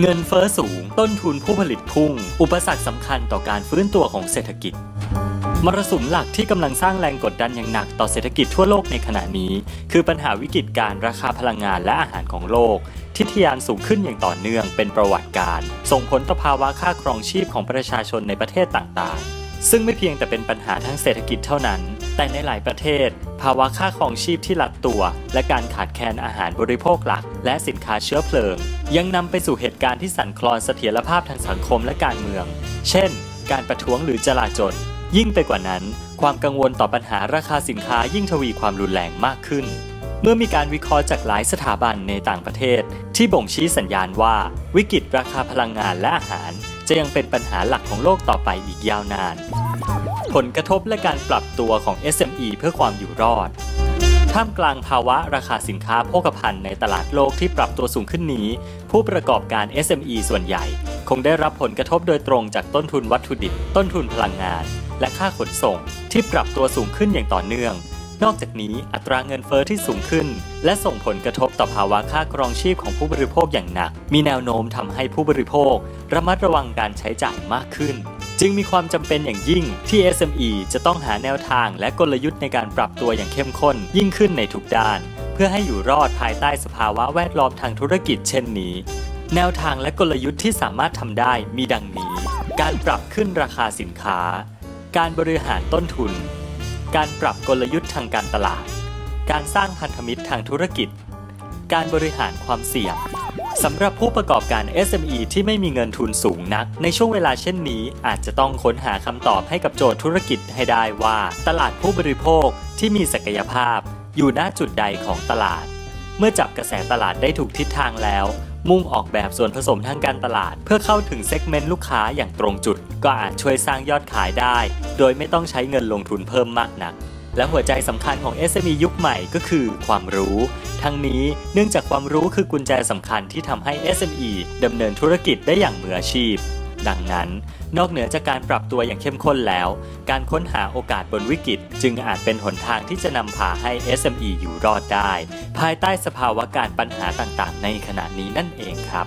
เงินเฟ้อสูง ต้นทุนผู้ผลิตพุ่ง อุปสรรคสำคัญต่อการฟื้นตัวของเศรษฐกิจ มรสุมหลักที่กำลังสร้างแรงกดดันอย่างหนักต่อเศรษฐกิจทั่วโลกในขณะนี้ คือปัญหาวิกฤตการราคาพลังงานและอาหารของโลก ที่ทะยานสูงขึ้นอย่างต่อเนื่องเป็นประวัติการ ส่งผลต่อภาวะค่าครองชีพของประชาชนในประเทศต่างๆ ซึ่งไม่เพียงแต่เป็นปัญหาทางเศรษฐกิจเท่านั้น แต่ในหลายประเทศ ภาวะค่าครองชีพที่ลัดตัว และการขาดแคลนอาหารบริโภคหลัก และสินค้าเชื้อเพลิง ยังนำไปสู่เหตุการณ์ที่สั่นคลอนเสถียรภาพทางสังคมและการเมือง เช่น การประท้วงหรือจลาจลยิ่งไปกว่านั้น ความกังวลต่อปัญหาราคาสินค้ายิ่งทวีความรุนแรงมากขึ้น เมื่อมีการวิเคราะห์จากหลายสถาบันในต่างประเทศ ที่บ่งชี้สัญญาณว่า วิกฤตราคาพลังงานและอาหาร จะยังเป็นปัญหาหลักของโลกต่อไปอีกยาวนาน ผลกระทบและการปรับตัวของ SME เพื่อความอยู่รอด ท่ามกลางภาวะราคาสินค้าโภคภัณฑ์ในตลาดโลกที่ปรับตัวสูงขึ้นนี้ ผู้ประกอบการ SME ส่วนใหญ่ คงได้รับผลกระทบโดยตรงจากต้นทุนวัตถุดิบ ต้นทุนพลังงาน และค่าขนส่ง ที่ปรับตัวสูงขึ้นอย่างต่อเนื่อง นอกจากนี้อัตราเงินเฟอ้อที่สูงขึ้น และส่งผลกระทบต่อภาวะค่าครองชีพของผู้บริโภคอย่างหนัก มีแนวโน้มทำให้ผู้บริโภค ระมัดระวังการใช้จ่ายมากขึ้น จึงมีความจำเป็นอย่างยิ่งที่ SME จะต้องหาแนวทางและกลยุทธ์ในการปรับตัวอย่างเข้มข้น ยิ่งขึ้นในทุกด้าน เพื่อให้อยู่รอดภายใต้สภาวะแวดล้อมทางธุรกิจเช่นนี้ แนวทางและกลยุทธ์ที่สามารถทำได้มีดังนี้ การปรับขึ้นราคาสินค้า การบริหารต้นทุน การปรับกลยุทธ์ทางการตลาด การสร้างพันธมิตรทางธุรกิจ การบริหารความเสี่ยงสำหรับผู้ประกอบการ SME ที่ไม่มีเงินทุนสูงนัก ในช่วงเวลาเช่นนี้ อาจจะต้องค้นหาคำตอบให้กับโจทย์ธุรกิจให้ได้ว่า ตลาดผู้บริโภคที่มีศักยภาพ อยู่ณจุดใดของตลาด เมื่อจับกระแสตลาดได้ถูกทิศทางแล้ว มุ่งออกแบบส่วนผสมทางการตลาด เพื่อเข้าถึงเซกเมนต์ลูกค้าอย่างตรงจุด ก็อาจช่วยสร้างยอดขายได้ โดยไม่ต้องใช้เงินลงทุนเพิ่มมากนักและหัวใจสำคัญของ SME ยุคใหม่ก็คือความรู้ ทั้งนี้เนื่องจากความรู้คือกุญแจสำคัญที่ทำให้ SME ดำเนินธุรกิจได้อย่างมืออาชีพ ดังนั้น นอกเหนือจากการปรับตัวอย่างเข้มข้นแล้ว การค้นหาโอกาสบนวิกฤต จึงอาจเป็นหนทางที่จะนำพาให้ SME อยู่รอดได้ ภายใต้สภาวะการปัญหาต่างๆ ในขณะนี้นั่นเองครับ